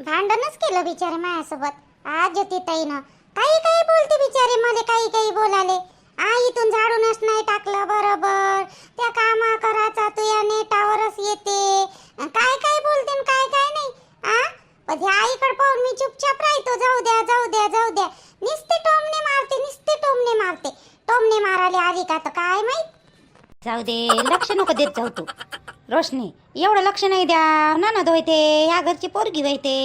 भांडणच केलं बिचारे माझ्यासोबत आज ज्योतिताईनं काही काही बोलते बिचारे मध्ये काही काही बोलाले. आई इथून झाडूनच नाही टाकलं बरोबर. त्या कामा करायचा तू या नेटावरच येते. काय काय बोलते काय काय नाही. आ? पण ह्या आईकडे पाहून मी चुपचाप राहतो. जाऊ द्या जाऊ द्या जाऊ द्या. निस्ते टोमने मारते निस्ते टोमने मारते. टोमने मारायला आली का तर काय माहीत? जाऊ दे लक्ष नको देत जाऊ तू. रोशनी एवढं लक्ष नाही द्या. ननद धोयते ह्या घरची पोरगी होयते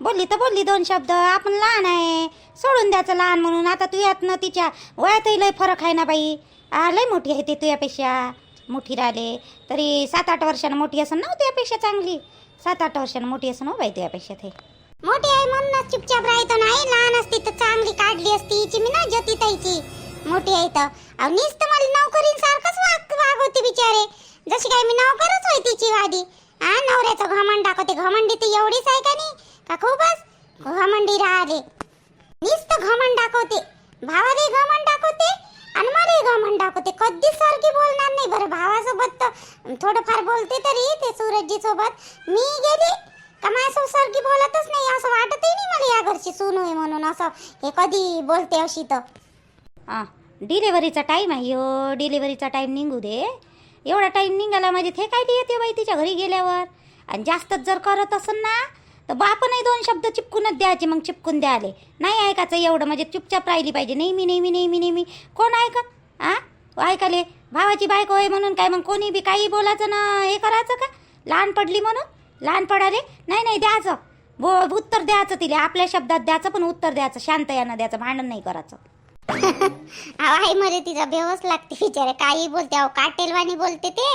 बोलली तर बोलली दोन शब्द आपण लहान आहे. सोडून द्यायचं लहान म्हणून. आता तू यातनं तिच्या वयातही लय फरक आहे ना बाई. आ, लय मोठी आहे ती तुझ्यापेक्षा. मोठी राहिले तरी सात आठ वर्षानं मोठी असं ना हो तुझ्यापेक्षा चांगली. सात आठ वर्षानं मोठी असं ना हो बाई तुझ्यापेक्षा ते. मोठी आई म्हणूनच चुपचाप राहतो नाही लहान असती तर चांगली काढली असती. हिची मी ना ज्योतिताईची मोठी आई तर अहो नुसतं मला नोकरींसारखंच वाग वागवते बिचारे. जशी काय मी नोकरच होय तिची वादी हा नवऱ्याचं घमंड दाखवते घमंडी ती एवढीच आहे का नाही? का खूपच? घमंडी राहते नुसतं घमंड दाखवते. भावाले घमंड दाखवते आणि मला घमंड दाखवते. कधीच सारखी बोलणार नाही बरं. भावासोबत तर थोडंफार बोलते तरी ते सूरजजी सोबत मी गेली का माझ्यासोबत सारखी बोलतच नाही? असं वाटतही नाही मला या घरची सून होय म्हणून. असं हे कधी बोलते अशी तर. डिलेवरीचा टाईम आहे हो. डिलेवरीचा टाईम निघू दे. एवढा टाईम निघाला म्हणजे ते काय येते बाई तिच्या घरी गेल्यावर. आणि जास्तच जर करत असेल ना तर बापनही दोन शब्द चिपकूनच द्यायचे मग चिपकून द्याले. नाही ऐकायचं एवढं म्हणजे चुपचाप राहिली पाहिजे. नेहमी नेहमी नेहमी नेहमी. कोण ऐका आ? ऐकाले भावाची बायको आहे म्हणून काय मग कोणी बी काही बोलायचं ना हे करायचं का? लहान पडली म्हणून? लहान पडाले? नाही नाही द्यायचं. बो उत्तर द्यायचं तिला. आपल्या शब्दात द्यायचं पण उत्तर द्यायचं. शांत यानं द्यायचं. भांडण नाही करायचं. अहो, आई मध्ये तिचा बेवस लागते बिचारे. काही बोलते अहो काटेलवाणी बोलते ते.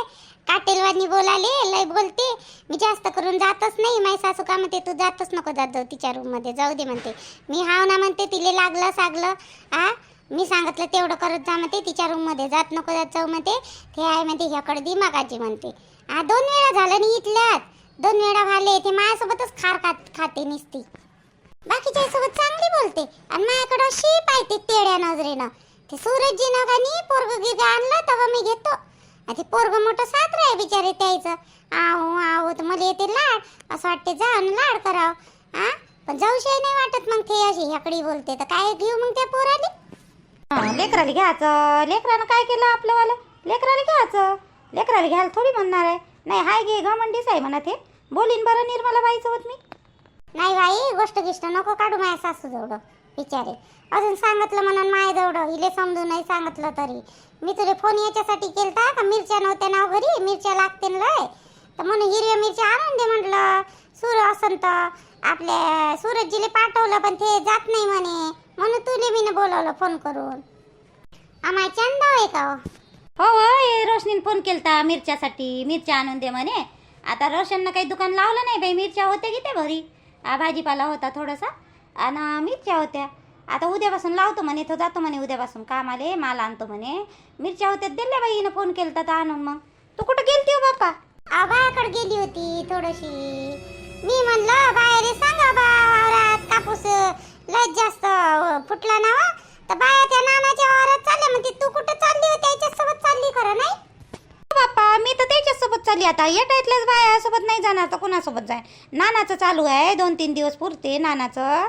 काटेलवाणी बोलाले लय बोलते. मी जास्त करून जातच नाही माई सासू का म्हणते तू जातच नको जात जाऊ तिच्या रूममध्ये. जाऊ दे म्हणते. मी हाव ना म्हणते तिले लागलं सागलं. आ? मी सांगितलं तेवढं करत जा म्हणते तिच्या रूममध्ये जात नको जात जाऊ म्हणते. ते आहे म्हणते ह्याकडे दिमागाची म्हणते. आ दोन वेळा झालं नी इथल्यात दोन वेळा झाले ते माझ्यासोबतच खार खात खाते निसती. बाकीच्या सोबत चांगली बोलते. आणि माझ्याकडं शी पाहते तेड्या नजरेनं. ते सूरजजी का नाही पोरग गिरग आणलं तेव्हा मी घेतो. आणि ते पोरग मोठं सात्र आहे बिचारे त्याचं. आहो आहो तर मला येते लाड. असं वाटते जा आणि लाड करावं. हा पण जाऊशी नाही वाटत मग ते अशी ह्याकडे बोलते. तर काय घेऊ मग त्या पोराले? लेकराला घ्यायचं. लेकरानं काय केलं आपलंवालं? लेकराला घ्यायचं. लेकराला घ्यायला थोडी म्हणणार आहे. नाही हाय घे घमंडीच आहे म्हणा ते. बोलीन बरं निर्मला बाईसोबत मी. नाही बाई गोष्ट गिष्ट नको काढू माझ्या सासू जवळ बिचारे. अजून सांगितलं म्हणून माझ्या जवळ हिले समजून नाही सांगितलं तरी. मी तुला फोन याच्यासाठी केलता का? मिरच्या नव्हत्या नाव घरी मिरच्या लागते लय. तर म्हणून हिरव्या मिरच्या आणून दे म्हटलं सूर असन तर आपल्या सूरजजीले पाठवलं पण ते जात नाही म्हणे. म्हणून तुले मी बोलवलं फोन करून. आम्हाला चंदा आहे का हो? हो हो रोशनीने फोन केलता मिरच्यासाठी. मिरच्या आणून दे म्हणे. आता रोशननं काही दुकान लावलं नाही बाई मिरच्या होत्या की त्या घरी? भाजीपाला होता थोडासा. आणि मिरच्या होत्या. आता उद्यापासून लावतो म्हणे तो जातो म्हणे उद्यापासून. कामाले माल आणतो म्हणे. मिरच्या होत्या दिल्या बाईनं फोन केला तर आणून मग. तू कुठं गेलती हो बाप्पा? आ, गेली होती थोडीशी. मी म्हणलं बाहेर सांगा बा वावरात कापूस लय जास्त फुटला ना हो. तर बाया त्या नानाच्या वावरात चालल्या म्हणते तू कुठं चालली होती त्याच्यासोबत चालली खरं नाही हो बाप्पा मी तर झाली चालली आता येटायतल्याच बायासोबत नाही जाणार तर कोणासोबत जाय? नानाचं चालू आहे दोन तीन दिवस पुरते नानाचं.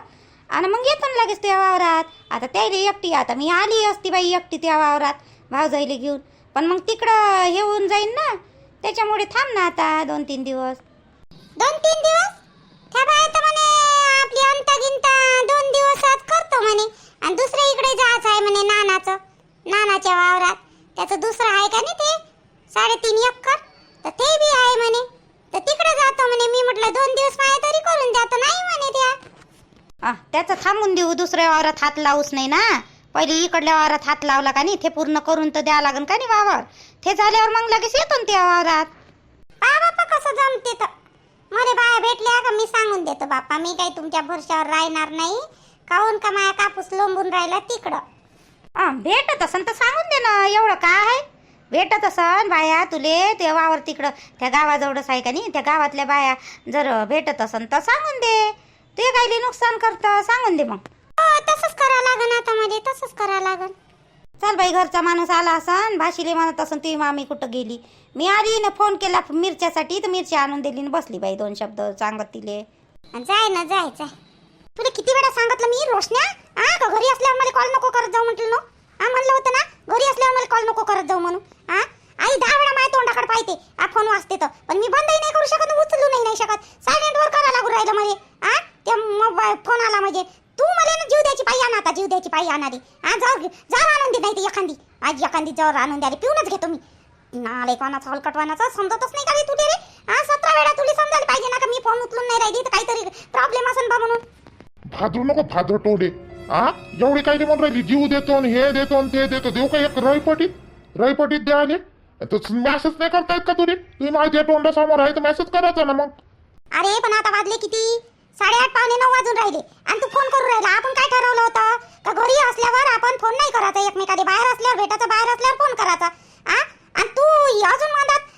आणि मग येतो ना लगेच त्या वावरात. आता त्याला एकटी आता मी आली असती बाई एकटी त्या वावरात भावजाईला घेऊन. पण मग तिकडं हे होऊन जाईन ना. त्याच्यामुळे थांब ना आता दोन तीन दिवस. दोन तीन दिवस? त्या बाया तर म्हणे आपली अंता गिंता दोन दिवसात करतो म्हणे. आणि दुसऱ्या इकडे जायचं आहे म्हणे नानाचं नानाच्या वावरात. त्याचं दुसरं आहे का नाही ते? साडेतीन एकर. तर ते बी आहे म्हणे. तर तिकडे जातो म्हणे. मी म्हटलं दोन दिवस माझ्या तरी करून जातो नाही म्हणे त्या. आ, त्याचं थांबून देऊ. दुसऱ्या वावरात हात लावूच नाही ना? पहिले इकडल्या वावरात हात लावला का नाही? ते पूर्ण करून तर द्या लागन का नाही वावर? ते झाल्यावर मग लगेच येतो ना त्या वावरात. पहा बापा कसं जमते तर. मला बाया भेटल्या का मी सांगून देतो बापा. मी काही तुमच्या भरशावर राहणार नाही. काहून का माया कापूस लोंबून राहिला तिकडं? आ, भेटत असन तर सांगून दे ना. एवढं काय आहे? भेटत असन बाया तुले ते वावर तिकडं त्या गावाजवळच आहे का नाही त्या गावातल्या बाया जर भेटत असन तर सांगून दे. ते कायले नुकसान करतं सांगून दे मग. हो तसंच करा लागन आता मध्ये तसंच करा लागन. चल बाई घरचा माणूस आला असन भाशीले म्हणत असन तुझी मामी कुठं गेली? मी आली ना फोन केला मिरच्यासाठी तर मिरची आणून दिली न बसली बाई दोन शब्द सांगत तिले. जाय ना जाय जाय. तुला किती वेळा सांगितलं मी रोशन्या? का घरी असल्यावर मला कॉल नको करत जाऊ म्हटलं नो? हा म्हणलं होतं ना घरी असल्यावर मला कॉल नको करत जाऊ म्हणून. हा? आई दहा वेळा माझ्या तोंडाकडे पाहिजे हा फोन वाचते तर. पण मी बंदही नाही करू शकत उचलू नाही नाही शकत. सायलेंटवर वर करायला लागू राहिलं मला. हा? त्या मोबाईल फोन आला म्हणजे. तू मला ना जीव द्यायची पायी आणा आता जीव द्यायची पायी आणारी हा जाऊ जाऊ आणून नाही ती एखादी. आज एखादी जवळ आणून द्यायला पिऊनच घेतो मी नाले कोणाचा हलकटवानाचा? समजतच नाही का रे तुझे रे? हा सतरा वेळा तुला समजायला पाहिजे ना का मी फोन उचलून नाही राहिली? तर काहीतरी प्रॉब्लेम असेल बा म्हणून. भादरू नको भादर टोले आ? एवढी काय म्हणून राहिली? जीव देतो आणि हे देतो आणि ते देतो. देऊ का एक रयपटीत? रयपटीत द्या आले मॅसेज नाही करतायत का तुझे तुम्ही माझ्या तोंडासमोर आहे तर मेसेज करायचा ना मग. अरे पण आता वाजले किती? साडेआठ पावणे नऊ वाजून राहिले. आणि तू फोन करून राहिला. आपण काय ठरवलं होतं? का घरी असल्यावर आपण फोन नाही करायचा एकमेकाला बाहेर असल्यावर भेटायचा बाहेर असल्यावर फोन करायचा. आ? आणि तू अजून म्हणतात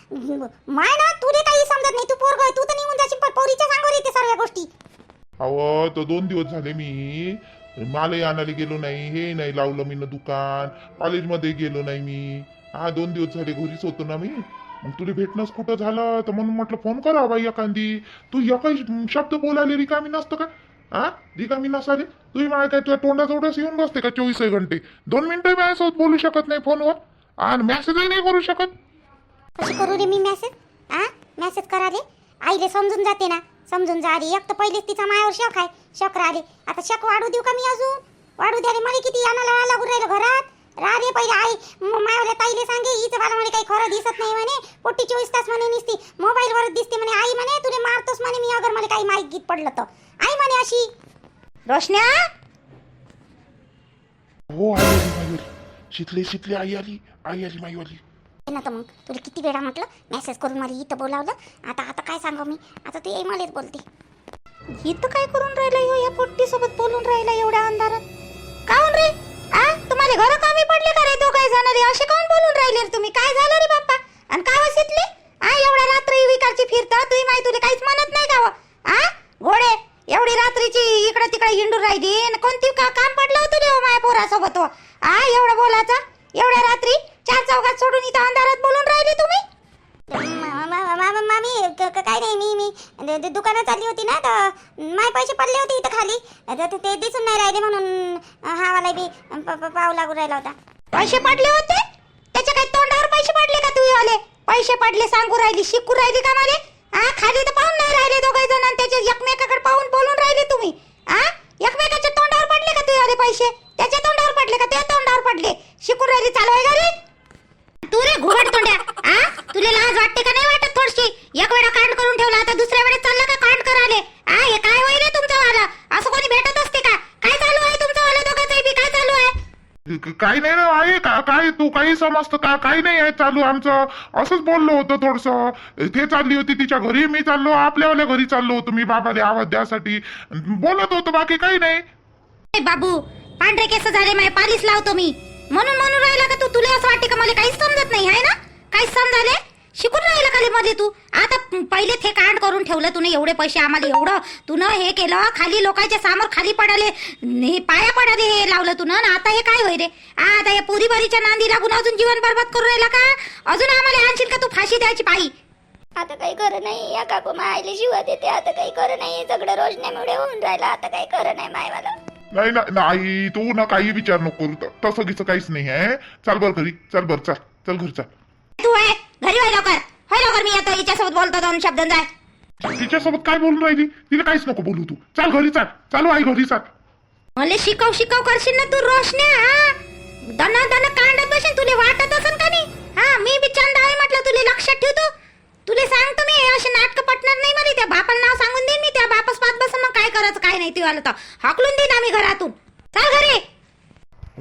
माय ना तुले काही समजत नाही. तू पोरग तू तर निघून जाशील. पण पोरीच्या सांगवर येते सर्व गोष्टी. अहो तो दोन दिवस झाले मी. मालही आणायला गेलो नाही हे नाही लावलं मी ना दुकान कॉलेजमध्ये गेलो नाही मी. हा दोन दिवस झाले घरीच होतो ना मी. मग तुला भेटणंच कुठं झालं? तर म्हणून म्हटलं फोन करा बाई एखादी. तू एकही शब्द बोलायला रिकामी नसतं का? हा? रिकामी नसाले तुम्ही मला काय तुझ्या तोंडाजवळच येऊन बसते का चोवीस घंटे? दोन मिनिटं माझ्यासोबत बोलू शकत नाही फोनवर. आणि मॅसेजही नाही करू शकत. कशी करू रे मी मॅसेज आ? मेसेज करा रे. आईले समजून जाते ना. समजून जा आधी एक तर पहिलेच तिचा मायावर शक आहे. शक राहिले आता शक वाढू देऊ का मी अजून? वाढू द्या रे मला किती आणायला लागून राहिलं घरात? राहिले पहिले आई म- मायावल्या ताईले सांगे हिचं मला म्हणे काही खरं दिसत नाही म्हणे. पोट्टी चोवीस तास म्हणे निसती. मोबाईलवरच दिसते म्हणे. आई म्हणे तुले मारतोस म्हणे मी अगर मला काही माहीत गीत पडलं तर. आई म्हणे अशी. रोशन्या? हो आई आली माईवाली शिकले आई आली. आई आली माईवाली. हे ना तर मग. तुला किती वेळा म्हटलं मेसेज करून मला इथं बोलावलं. आता आता काय सांगू मी? आता तू ये मलाच बोलते. इथं काय करून राहिला ह्यो या पोट्टीसोबत बोलून राहिला एवढ्या अंधारात? काऊन रे? आ? तुम्हाला घर कामी पडले का रे तो काय जाणार असे काऊन बोलून राहिले रे तुम्ही? काय झालं रे बाप्पा? आणि काय वसितले? आ एवढ्या रात्री विकारची फिरता तुम्ही माहिती तुला काहीच म्हणत नाही गाव आ? घोडे एवढी रात्रीची इकडे तिकडे हिंडून राहिली. कोणती का काम पडलं होतं रे हो माझ्या पोरासोबत आ एवढं बोलायचं? एवढ्या रात्री चौकात सोडून इथं अंधारात बोलून राहिले तुम्ही? मामी काय नाही मी मी. दुकानात चालली होती ना तर माय पैसे पडले होते इथं खाली. तर ते- दिसून नाही राहिले म्हणून हा वाला बी पाव लागू राहिला होता. पैसे पडले होते? त्याच्या काय तोंडावर पैसे पडले का तुम्ही आले पैसे पडले सांगू राहिली शिकू राहिली का मला? हा खाली तर पाहून नाही राहिले दोघे जण आणि त्याच्या एकमेकाकडे पाहून बोलून राहिले तुम्ही हा एकमेकाच्या तोंडावर पडले का तुम्ही आले पैसे त्याच्या तोंडावर पडले का त्या तोंडावर पडले शिकून राहिली चालू आहे का रे तू रे घुबड तोंड्या हा तुला लाज वाटते का नाही वाटत थोडीशी एक वेळा कांड करून ठेवला आता दुसऱ्या वेळेस चालला का कांड कराले हा हे काय होईल रे तुमचं वाला असं कोणी भेटत असते का काय चालू आहे तुमचं वाला दोघांचं बी काय चालू आहे क- काही नाही ना आहे का काय तू काही समजतं का? काही नाही आहे चालू आमचं. असंच बोललो होतं थोडस. ते चालली होती तिच्या घरी मी चाललो आपल्यावाल्या घरी चाललो होतो मी बाबाले आवाज द्यासाठी. बोलत होतो बाकी काही नाही. ए बाबू पांढरे केस झाले माय पालीस लावतो मी. म्हणून म्हणून राहिला का तू? तुला असं वाटते का मला काहीच समजत नाही आहे ना? काहीच समजाले? शिकून राहिला खाली मध्ये तू? आता पहिले ते कांड करून ठेवलं तुने एवढे पैसे आम्हाला एवढं. तुनं हे केलं खाली लोकांच्या समोर खाली पडाले हे पाया पडाले हे लावलं तुनं आता हे काय होय रे आता या पुरीबारीच्या नांदी लागून अजून जीवन बरबाद करून राहिला का? अजून आम्हाला आणशील का तू फाशी द्यायची पायी आता काही खरं नाही या काकू मायले शिवा देते आता काही खरं नाही सगळं रोजण्यामुळे होऊन राहिलं आता काही खरं नाही मायवाला. नाही ना नाही तू ना काही विचार नको करू तसं गिसं काहीच नाही आहे चल बर घरी चल बर चल चल घरी चल. तू आहे घरी व्हाय लवकर. होय लवकर मी आता हिच्यासोबत बोलतो दोन शब्द जाय. तिच्यासोबत काय बोलून राहिली? तिला काहीच नको बोलू तू. चल घरी चाल. चालू आई घरी चाल. मला शिकव शिकव करशील ना तू रोशन्या हा? दना दना कांडत बसेल तुले वाटत असन का नाही? हा मी बी चंद आहे म्हटलं तुले लक्षात ठेवतो. तुले सांगतो मी असे नाटक पटणार नाही मला त्या बापाला नाव सांगून देईन मी त्या बापास पाच बसून मग काय करायचं काय नाही ते आलं तर. हाकलून देईन आम्ही घरातून. चाल घरी.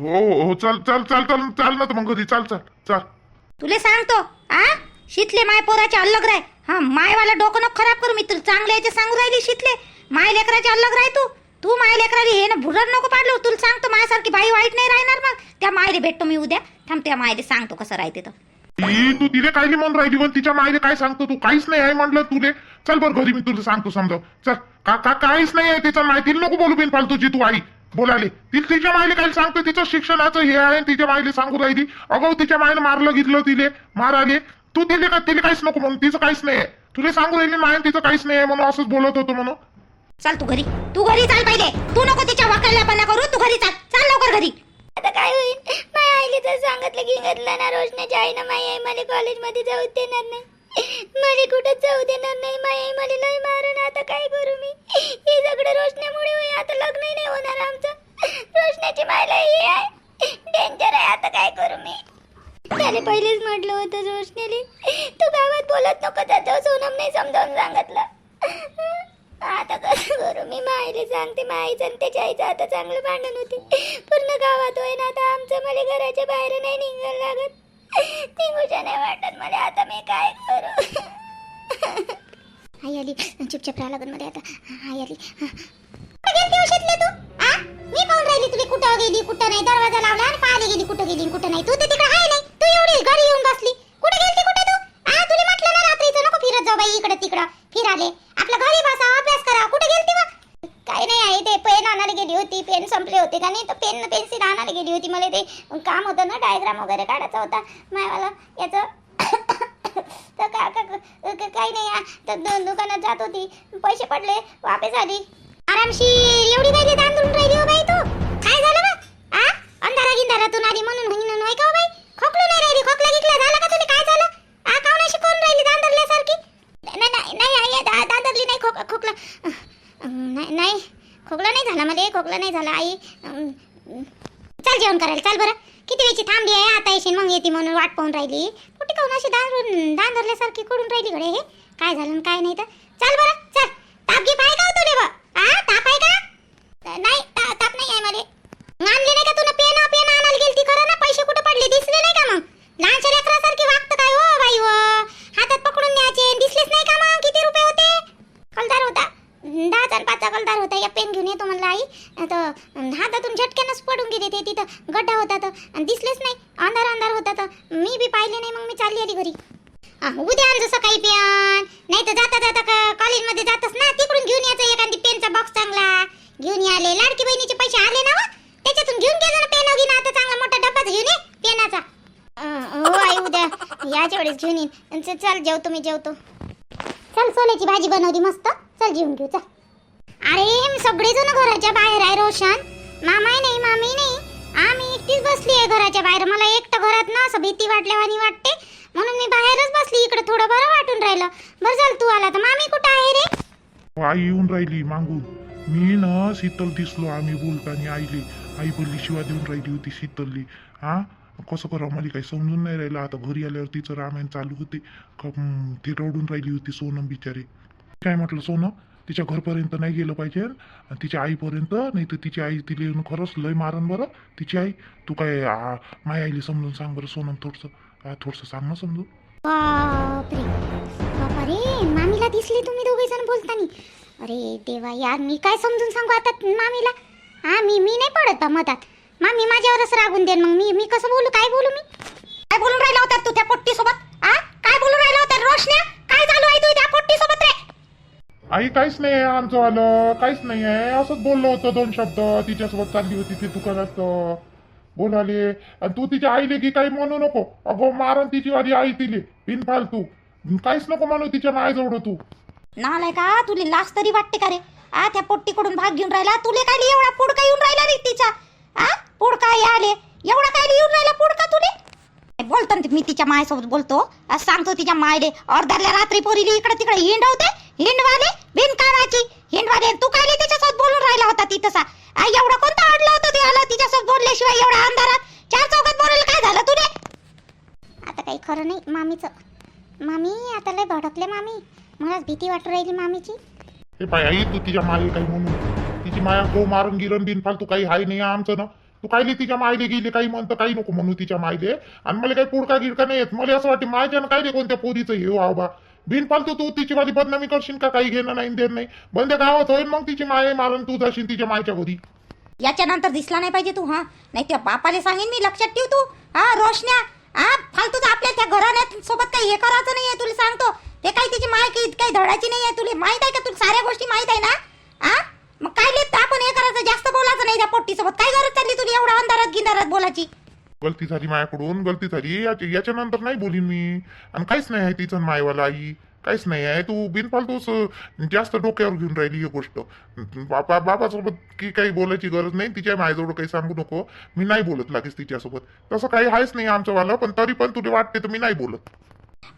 हो हो हो चल चल चल चल चाल ना तर मग घरी. चाल चाल चाल. तुले सांगतो आ? शितले माय पोराचे अलग राय. हा मायवाला डोकं नको खराब करू मी तुला चांगले याचे सांगू राहिली शितले. माय लेकराचे अलग राय तू. तू माय लेकराली हे ना भुरड नको पाडलो तुला सांगतो माझ्यासारखी बाई वाईट नाही राहणार मग. त्या मायले भेटतो मी उद्या. थांब त्या मायले सांगतो कसं राहते तर. ती तू तिले काय म्हणून राहिली पण तिच्या मायले काय सांगतो तू? काहीच नाही आहे म्हटलं तुले. चल बरं घरी मी तुला सांगतो समजा चल का का काहीच नाही आहे तिच्या माहिती नको बोलू बिन फालतूची तू आई. बोलाले. ती तिच्या मायले काय सांगतो तिचं शिक्षणाचं हे आहे तिच्या मायले सांगू राहिली. अगो तिच्या मायने मारलं घेतलं तिले माराले. तू तिले का? तिले काहीच नको म्हणून. तिचं काहीच नाही आहे तुला सांगू राहिली माय तिचं काहीच नाही आहे म्हणून असंच बोलत होतो म्हणून. चाल तू घरी. तू घरी चाल पहिले. तू नको तिच्या वाकायला करू. तू घरी चाल. चाल लवकर घरी. आता काय होईल? माझ्या आईला तर सांगितलं की घरला ना रोशनाच्या आईनं माझी आई मला कॉलेजमध्ये जाऊ देणार नाही. मला कुठे जाऊ देणार नाही माई मला लय मारण आता काय करू मी? हे सगळं रोशण्यामुळे होई आता लग्न नाही होणार आमचं. रोशण्याची मायला हे आहे. डेंजर आहे. आता काय करू मी? त्याने पहिलेच म्हटलं होतं रोशनीली. तू गावात बोलत नको जातो सोनम नाही समजावून सांगितलं. आता कसं करू मी? माईला सांगते. माईचं आणि त्याच्या आईचं आता चांगलं भांडण होते. पूर्ण गावात होय ना आता आमचं. मला घराच्या बाहेर नाही निघायला लागत. निघूच्या नाही वाटत मला आता मी काय करू? आई आली. चुपचाप राहा लागत मध्ये आता. आई आली. औषधले तू? आ? मी पाहून राहिली. तुला कुठं गेली कुठं नाही? दरवाजा लावला आणि पाहायला गेली कुठं गेली कुठं नाही? तू तर तिकडे आहे नाही तू एवढी घरी येऊन बसली कुठे गेलती कुठे तू आ तुला म्हटलं ना रात्रीचं नको फिरत जाऊ बाई इकडे तिकडं फिराले आपल्या घरी बसा अभ्यास करा कुठे गेलती बा काय नाही आई ते पेन आणायला गेली होती पेन संपले होते का नाही तर पेन पेन्सिल आणायला गेली होती मला ते काम होतं ना डायग्राम वगैरे काढायचा होता मायवाला याचं तर का का का- काही नाही आ, तर दु- दुकानात जात होती पैसे पडले वापस आली आरामशीर एवढी काय दान धरून राहिली हो बाई तू काय झालं बा आ अंधारा गिंधारातून आली म्हणून म्हणून नाही का हो बाई खोकलो नाही राहिली खोकला गिकला झाला का तुला काय झालं आ काऊन अशी कोण राहिली दांदरल्यासारखी नाही नाही नाही आई दा- दांदरली नाही खोक खोकला अं, नाही नाही खोकला नाही झाला मला खोकला नाही झाला आई अं, चल जेवण करायला चल बरं किती वेळची थांबली आहे आता येशील मग येते पाहून राहिली. कुठे काऊन अशी दांदरून दांदरल्यासारखी कडून राहिली कडे हे. काय झालं काय नाही तर. चाल बरं चल ताप घे पाय का हो तुले बा आ ताप आहे का नाही ता- ताप नाही आहे मला आणले नाही का तुला पेन पेन आणायला गेलती खरं ना पैसे कुठे पडले दिसले नाही का मग लहानशा लेकरासारखी वागतं काय हो बाई हो हातात पकडून न्यायचे दिसलेच नाही का मग किती रुपये होते कलदार होता दहा हजार पाचचा कलदार होता या पेन घेऊन येतो म्हणलं आई तर हातातून झटक्यानंच पडून गेले ते तिथं गड्डा होता तर आणि दिसलेच नाही अंधार अंधार होता तर मी बी पाहिले नाही मग मी चालली आली घरी आ, उद्या आण जसं काही पेन नाही तर जाता जाता क- कॉलेजमध्ये जातस ना तिकडून घेऊन यायचं एखादी पेनचा बॉक्स चांगला घेऊन याले लाडकी बहिणीचे पैसे आले ना व? त्याच्यातून घेऊन गेलो ना पेन घेऊन आता चांगला मोठा डब्बाच घेऊन ये पेनाचा अं, हो आई उद्या याच्या वेळेस घेऊन येईन. च- चल जेवतो मी जेवतो. चल सोल्याची भाजी बनवली मस्त. चल जेवून घेऊ चल. अरे सगळेजण घराच्या बाहेर आहे रोशन. मामाही नाही मामी नाही. आम्ही एकटीच बसली आहे घराच्या बाहेर. मला एकटं घरात ना असं भीती वाटल्यावानी वाटते. म्हणून मी बाहेरच बसली. इकडे थोडं बरं वाटून राहिलं. बरं चल तू आला तर. मामी कुठं आहे रे? हो, आई येऊन राहिली मागून. मी ना शीतल दिसलो आम्ही बोलताना आईले. आई बोलली शिवा देऊन राहिली होती शीतलली. हा? कसं करावं? मला काही समजून नाही राहिलं. आता घरी आल्यावर तिचं रामायण चालू होते. का ती रडून राहिली होती सोनम बिचारी. काय म्हटलं सोनम? तिच्या घरपर्यंत नाही गेलं पाहिजे. आणि तिच्या आईपर्यंत नाही तर तिची आई तिला येऊन खरंच लय मारन बरं. तिची आई तू काय माय आईली समजून सांग बरं सोनम थोडंसं. थोडस थोडंसं सांग ना समजून. अरे मामीला दिसली तुम्ही दोघे जण बोलतानी. अरे देवा यार मी काय समजून सांगू आता मामीला? हा मी मी नाही पडत मधात. मधात मामी माझ्यावरच रागून देन मग. मी मी कसं बोलू? काय बोलू मी? काय बोलून राहिला होता तू त्या पोट्टी सोबत आ? काय बोलून राहिला होता रोशन्या? काय झालं आहे तू त्या पोट्टी सोबत रे? आई काहीच नाही आहे आमचं आलं काहीच नाही आहे. असंच बोललो होतं दोन शब्द. तिच्यासोबत चालली होती ती दुकानात. बोलाले. आणि तू तिच्या आईले की काही म्हणू नको? अगो मारण तिची वाली आई तिले. बिनफालतू. काहीच नको म्हणू तिच्या मायजवळ तू. नालाय का? तुले लाज तरी वाटते का रे? आ त्या पोट्टीकडून भाग घेऊन राहिला? तुले काय एवढा पुडका येऊन राहिला रे तिचा? आ? पुडका आले? एवढा काय येऊन राहिला पुडका तुले? बोलतो ना मी तिच्या मायसोबत बोलतो. आज सांगतो तिच्या मायले अर्ध्याला रात्री पोरीली इकडे तिकडे हिंडवते हिंडवाले बिनकामाची. हिंडवाले तू काय तिच्यासोबत बोलून राहिला होता ती तसा? आ, एवढं कोणतं अडलं होतं ते आलं तिच्यासोबत बोलल्याशिवाय एवढा अंधारात? चार चौकात बोलायला काय झालं तुले? आता काही खरं नाही मामीचं. मामी आता लय भडकले मामी. मलाच भीती वाटू राहिली मामीची. हे पाय आई तू तिच्या मायले काही म्हणू नको. तिची माया गो मारून गिरण बिनफालतू काही हाय नाही आमचं ना. तू कायले तिच्या मायले गेली काही म्हणतं काही नको म्हणू तिच्या मायले. आणि मला काही पुडका गिडका नाही येत. मला असं वाटतं माझ्यानं काय रे कोणत्या पोरीचं हे वावबा बिनफालतू तू तिची वाली बदनामी करशील का? काही घेणं नाही देत नाही. बंद गावात होईल मग तिची माय मारून तू जाशील तिच्या मायच्या घरी. याच्यानंतर दिसला नाही पाहिजे तू हा? नाही त्या बापाले सांगेन मी लक्षात ठेव तू. हा रोशन्या? हा फालतू आपल्या त्या घराण्यात सोबत काही हे करायचं नाहीये तुला सांगतो. ते काही तिची माय काही काही धडाची नाहीये तुला माहीत आहे का? तुला साऱ्या गोष्टी माहीत आहे ना? हा मग काय लेत आपण हे करायचं? जास्त बोलायचं नाही त्या पोट्टी सोबत काय गरज चालली तुला एवढा अंधारात गिंधारात बोलायची? गलती झाली माझ्याकडून गलती झाली. याच्या याच्यानंतर नाही बोलीन मी. आणि काहीच नाही आहे तिचं मायवाला आई. काहीच नाही आहे. तू बिनफालतूच अं, जास्त डोक्यावर घेऊन राहिली ही गोष्ट. बाबा बाबासोबत की काही बोलायची गरज नाही. तिच्या मायाजवळ काही सांगू नको. मी नाही बोलत लागेच तिच्यासोबत. तसं काही आहेच नाही आमचं पण तरी पण तुला वाटते तर मी नाही बोलत.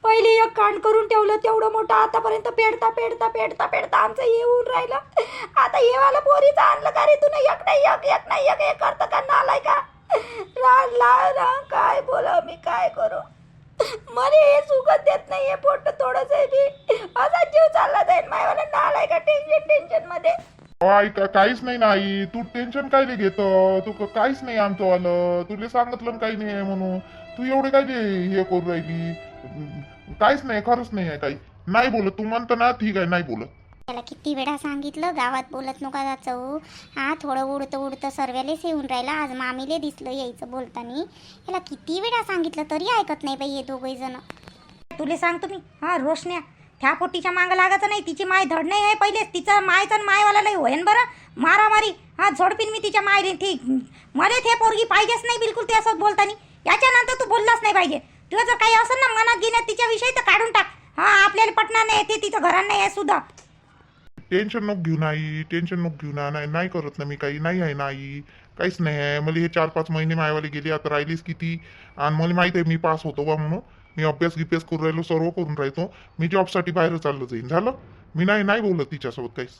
पहिले एक कांड करून ठेवलं तेवढं मोठं आतापर्यंत पेडता पेडता पेडता पेडता आमचं येऊन राहिलं. आता हे वाला पोरीचं आणलं का रे तुला एक नाही एक एक नाही एक एक करतं का? नालाय का? रा ला काय बोला मी काय करू? मला हे सुखत देत नाहीये पोट आहे बी असा जीव चालला जाईल मायवाला नालाय का टेन्शन टेन्शनमध्ये? आई का काहीच नाही ना आई. तू टेन्शन काय नाही घेत? तू क- काहीच नाही आमचं आलं तुला सांगितलं ना काही नाही आहे म्हणून. तू एवढे काय हे करू राहिली? काहीच नाही खरंच नाही आहे काही नाही बोलत तू म्हणतो ना ठीक आहे नाही बोलत. त्याला किती वेळा सांगितलं गावात बोलत नका जायचं हा थोडं उडतं उडतं सर्व्यालेच येऊन राहिला. आज मामीले दिसलं यायचं बोलतानी. याला किती वेळा सांगितलं तरी ऐकत नाही बाई हे दोघही जण. तुले सांगतो मी. हा रोशन्या त्या पोटीच्या मागं लागायचं नाही तिची माय धड नाही आहे पहिलेच. तिचा मायचा आणि मायवाला लई होईन बरं. मारामारी हा झोडपीन मी तिच्या मायले. ती मला ते पोरगी पाहिजेच नाही बिलकुल ते असं बोलतानी. याच्यानंतर तू बोललाच नाही पाहिजे. तुला जर काही असं ना मनात घेण्यात तिच्याविषयी तर काढून टाक. हा आपल्याला पटणार नाही ते तिचं घरात नाही आहे सुद्धा. टेन्शन नको घेऊ नाही टेन्शन नको घेऊ नाही नाही करत ना मी काही नाही आहे नाही. काहीच नाही आहे. मला हे चार पाच महिने मायावाले गेले आता राहिलीच किती? आणि मला माहिती आहे मी पास होतो बा म्हणून. मी अभ्यास गिभ्यास करून राहिलो सर्व करून राहतो. मी जॉबसाठी बाहेर चाललो जाईन. झालं? मी नाही नाही बोलत तिच्यासोबत काहीच.